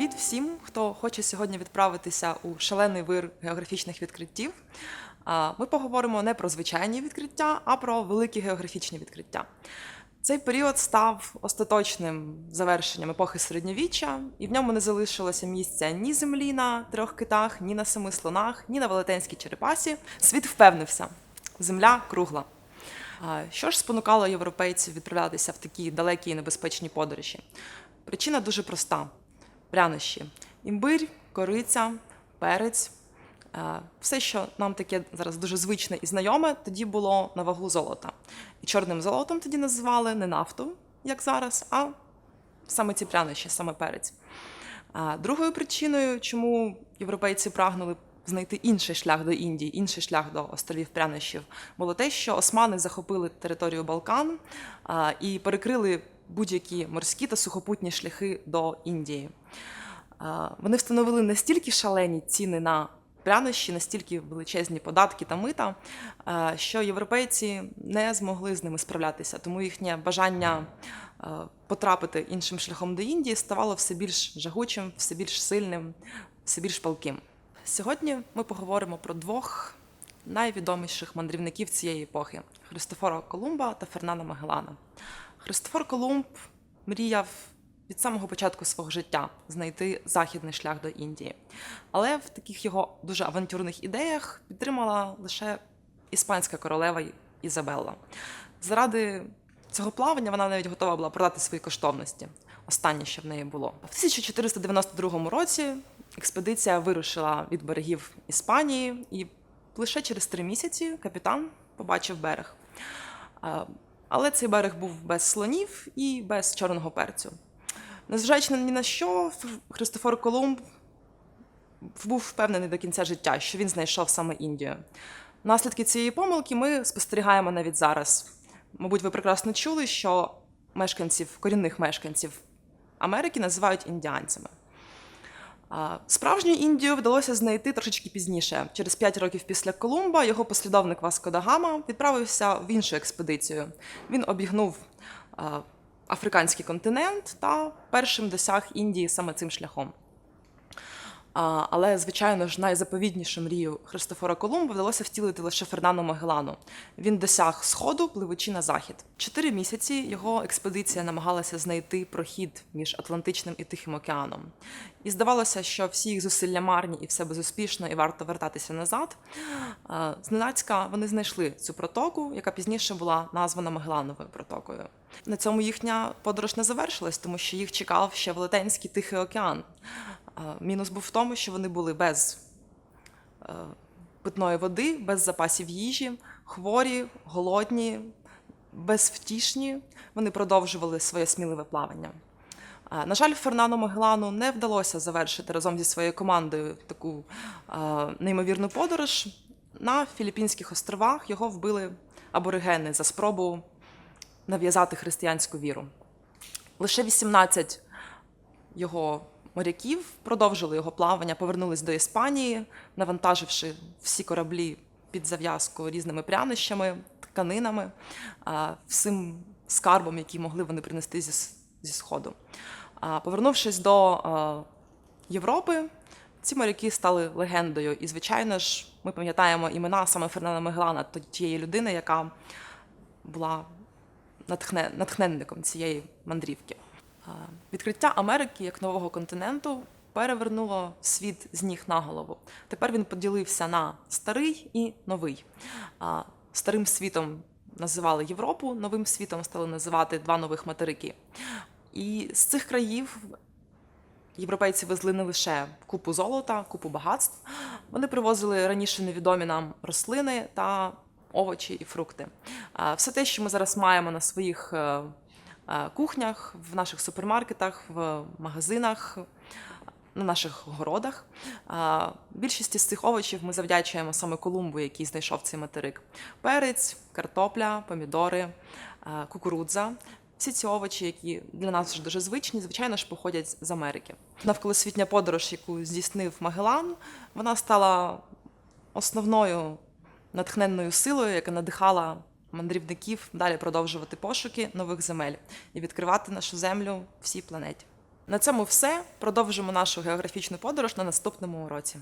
Привіт всім, хто хоче сьогодні відправитися у шалений вир географічних відкриттів. Ми поговоримо не про звичайні відкриття, а про великі географічні відкриття. Цей період став остаточним завершенням епохи середньовіччя, і в ньому не залишилося місця ні землі на трьох китах, ні на семи слонах, ні на велетенській черепасі. Світ впевнився, земля кругла. Що ж спонукало європейців відправлятися в такі далекі і небезпечні подорожі? Причина дуже проста: прянощі. Імбирь, кориця, перець. Е, Все, що нам таке зараз дуже звичне і знайоме, тоді було на вагу золота. І чорним золотом тоді називали не нафту, як зараз, а саме ці прянощі, саме перець. А Другою причиною, чому європейці прагнули знайти інший шлях до Індії, інший шлях до островів прянощів, було те, що османи захопили територію Балкан і перекрили будь-які морські та сухопутні шляхи до Індії. Вони встановили настільки шалені ціни на прянощі, настільки величезні податки та мита, що європейці не змогли з ними справлятися. Тому їхнє бажання потрапити іншим шляхом до Індії ставало все більш жагучим, все більш сильним, все більш палким. Сьогодні ми поговоримо про двох найвідоміших мандрівників цієї епохи Христофора Колумба та Фернана Магеллана. Христофор Колумб мріяв від самого початку свого життя знайти західний шлях до Індії. Але в таких його дуже авантюрних ідеях підтримала лише іспанська королева Ізабелла. Заради цього плавання вона навіть готова була продати свої коштовності. Останнє, що в неї було. В 1492 році експедиція вирушила від берегів Іспанії, і лише через три місяці капітан побачив берег. Але цей берег був без слонів і без чорного перцю. Незважаючи ні на що, Христофор Колумб був впевнений до кінця життя, що він знайшов саме Індію. Наслідки цієї помилки ми спостерігаємо навіть зараз. Мабуть, ви прекрасно чули, що мешканців, корінних мешканців Америки називають індіанцями. Справжню Індію вдалося знайти трошечки пізніше. Через 5 років після Колумба його послідовник Васко да відправився в іншу експедицію. Він обігнув африканський континент та першим досяг Індії саме цим шляхом. А, Але, звичайно ж, найзаповіднішу мрію Христофора Колумба вдалося втілити лише Фернану Магеллану. Він досяг сходу, пливучи на захід. Чотири місяці його експедиція намагалася знайти прохід між Атлантичним і Тихим океаном. І здавалося, що всі їх зусилля марні і все безуспішно, і варто вертатися назад. Зненацька вони знайшли цю протоку, яка пізніше була названа Магеллановою протокою. На цьому їхня подорож не завершилась, тому що їх чекав ще Велетенський Тихий океан. Мінус був в тому, що вони були без е, питної води, без запасів їжі, хворі, голодні, безвтішні. Вони продовжували своє сміливе плавання. На жаль, Фернану Магеллану не вдалося завершити разом зі своєю командою таку неймовірну подорож. На Філіппінських островах його вбили аборигени за спробу нав'язати християнську віру. Лише 18 його моряків продовжили його плавання, повернулись до Іспанії, навантаживши всі кораблі під зав'язку різними прянощами, тканинами, всім скарбом, який могли вони принести зі, зі сходу. Повернувшись до Європи, ці моряки стали легендою. І, звичайно ж, ми пам'ятаємо імена саме Фернана Меглана, тієї людини, яка була натхне, натхненником цієї мандрівки. А, Відкриття Америки як нового континенту перевернуло світ з ніг на голову. Тепер він поділився на старий і новий. Старим світом називали Європу, новим світом стали називати два нових материки. І з цих країв європейці везли не лише купу золота, купу багатств. Вони привозили раніше невідомі нам рослини та овочі і фрукти. Все те, що ми зараз маємо на своїх е, е, кухнях, в наших супермаркетах, в магазинах, на наших городах. Більшість з цих овочів ми завдячуємо саме Колумбу, який знайшов цей материк. Перець, картопля, помідори, е, кукурудза. Всі ці овочі, які для нас вже дуже звичні, звичайно ж походять з Америки. Навколосвітня подорож, яку здійснив Магеллан, вона стала основною натхненною силою, яка надихала мандрівників далі продовжувати пошуки нових земель і відкривати нашу землю всій планеті. На цьому все. Продовжимо нашу географічну подорож на наступному уроці.